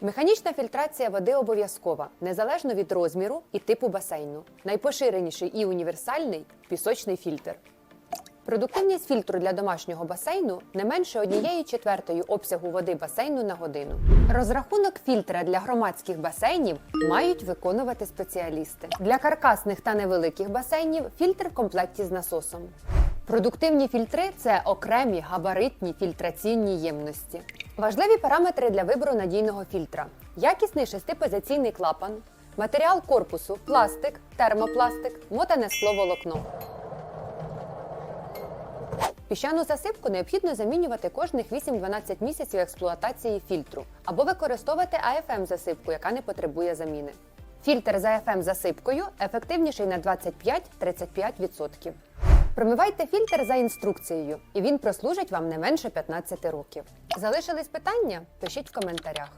Механічна фільтрація води обов'язкова, незалежно від розміру і типу басейну. Найпоширеніший і універсальний пісочний фільтр. Продуктивність фільтру для домашнього басейну не менше однієї четвертої обсягу води басейну на годину. Розрахунок фільтра для громадських басейнів мають виконувати спеціалісти. Для каркасних та невеликих басейнів фільтр в комплекті з насосом. Продуктивні фільтри це окремі габаритні фільтраційні ємності. Важливі параметри для вибору надійного фільтра: якісний шестипозиційний клапан, матеріал корпусу, пластик, термопластик, мотане скло волокно. Піщану засипку необхідно замінювати кожних 8-12 місяців експлуатації фільтру або використовувати АФМ засипку, яка не потребує заміни. Фільтр з АФМ засипкою ефективніший на 25-35%. Промивайте фільтр за інструкцією, і він прослужить вам не менше 15 років. Залишились питання? Пишіть в коментарях.